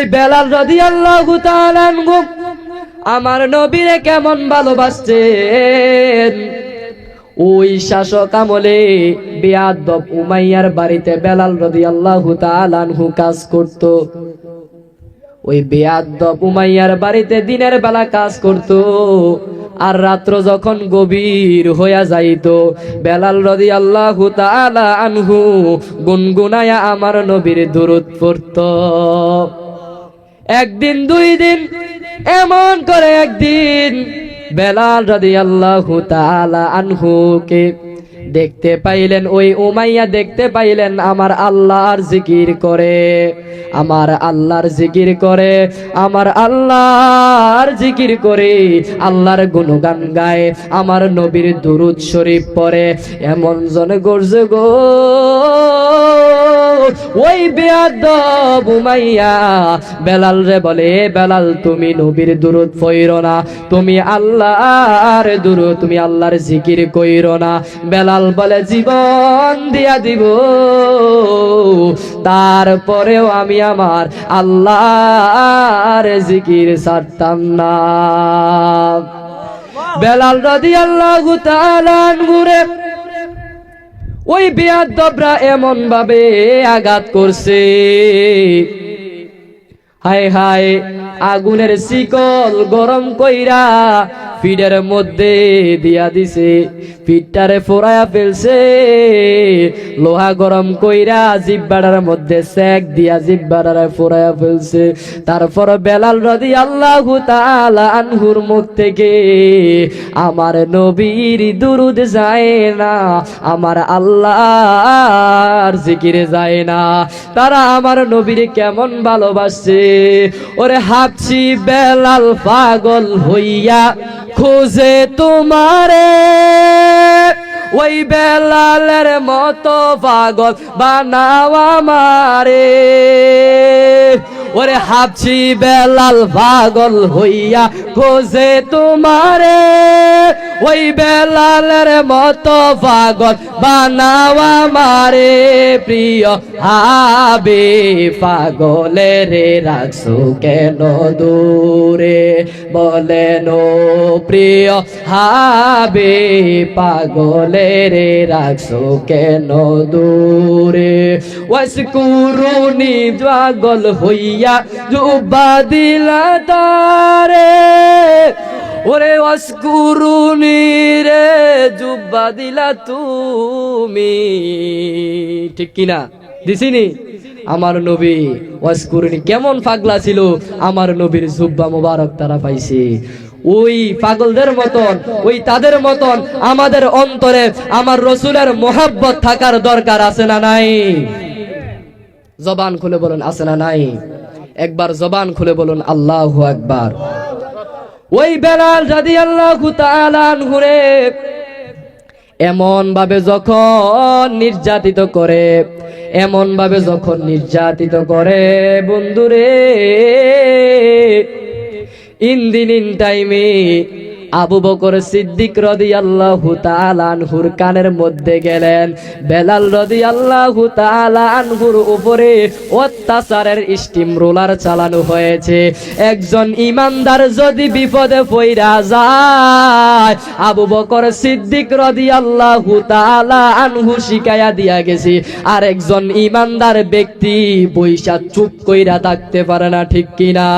এই বেলাল রদি আল্লাহ আমার নবীরে কেমন ভালোবাসছেন ওই শাসক আমলে বেয়াদব উমাইয়ার বাড়িতে বেলাল রদি আল্লাহ তালানহু কাজ করত। ওই বেয়াদব উমাইয়ার বাড়িতে দিনের বেলা কাজ করত আর রাত্র যখন গভীর হইয়া যাইত, বেলাল রদি আল্লাহ আনহু গুনগুনায়া আমার নবীর দূরত পড়ত। একদিন, দুই দিন, এমন করে একদিন বেলাল রাদি আল্লাহ আনহুকে দেখতে পাইলেন, ওই উমাইয়া দেখতে পাইলেন, আমার আল্লাহর জিকির করে, আমার আল্লাহর জিকির করে, আমার আল্লাহর জিকির করে, আল্লাহর গুণগান গায়, আমার নবীর দুরুদ শরীফ পড়ে, এমন জনে গর্জে গো ওই বেয়াদব উমাইয়া বেলাল রে বলে বেলাল তুমি নবীর দুরুদ পইরো না। তুমি আল্লাহর দুরুদ তুমি আল্লাহর জিকির কইরো না। বেলাল বলে জীবন দিয়া দিব। তারপরেও আমি আমার আল্লাহর জিকির ছাড়তাম না। বেলাল রাদিয়াল্লাহু তাআলা আনহুরে ওই বেয়াদবরা এমন ভাবে আঘাত করছে। হায় হায় আগুনের শিকল গরম কইরা ফিডের মধ্যে দিয়া দিছে ফিটটারে ফোরায়া ফেলছে। লোহা গরম কইরা জিব্বাটার মধ্যে সেক দিয়া জিব্বাটারে ফোরায়া ফেলছে। তারপর বেলাল রদি আল্লাহ আনহুর মুখ থেকে, আমার নবীর দুরুদ যায় না, আমার আল্লাহর জিকিরে যায় না। তারা আমার নবীর কেমন ভালোবাসছে। ওরে হাপছি বেলাল পাগল হইয়া খোঁজে তোমারে। ওই বেলালের মতো পাগল বানাওয়া মারে ওরে হাবছি বেলাল পাগল হইয়া খোঁজে তোমারে। ওই বেলালের মতো পাগল বানাও আমারে প্রিয় হাবে পাগলে রে রাখছো কেন দূরে? বলেন প্রিয় হাবে পাগলে রে রাখছো কেন দূরে? ওয়াসকুরুনি পাগল হইয়া জুবা দিলা তারে। ওরে অস্কুরুনি রে জুব্বা দিলা তুমি। ঠিক কিনা? দিছিনি আমার নবী ওয়াসকুরুনি কেমন পাগলা ছিল, আমার নবীর জুব্বা মোবারক তারা পাইছে। ওই পাগলদের মতন, ওই তাদের মতন আমাদের অন্তরে আমার রসুলের মোহাব্বত থাকার দরকার আছে না নাই? জবান খুলে বলুন, আছে না নাই? একবার জবান খুলে বলুন, আল্লাহ একবার ওই বেলাল যদি আল্লাহ ঘুরে এমন ভাবে যখন নির্যাতিত করে এমন ভাবে যখন নির্যাতিত করে, বন্ধুরে, ইন দিন, ইন টাইমে আবু বকর সিদ্দিক রদি আল্লাহ আনহুর কানের মধ্যে গেলেন। বেলাল রদি আল্লাহ আনহুর উপরে অত্যাচারের স্টিম রোলার চালানো হয়েছে। একজন ইমানদার যদি বিপদে পইরা যায়, আবু বকর সিদ্দিক রদি আল্লাহ আনহু শিকায়া দিয়া গেছি। আর একজন ইমানদার ব্যক্তি বৈশা চুপ কইরা থাকতে পারে না, ঠিক কিনা?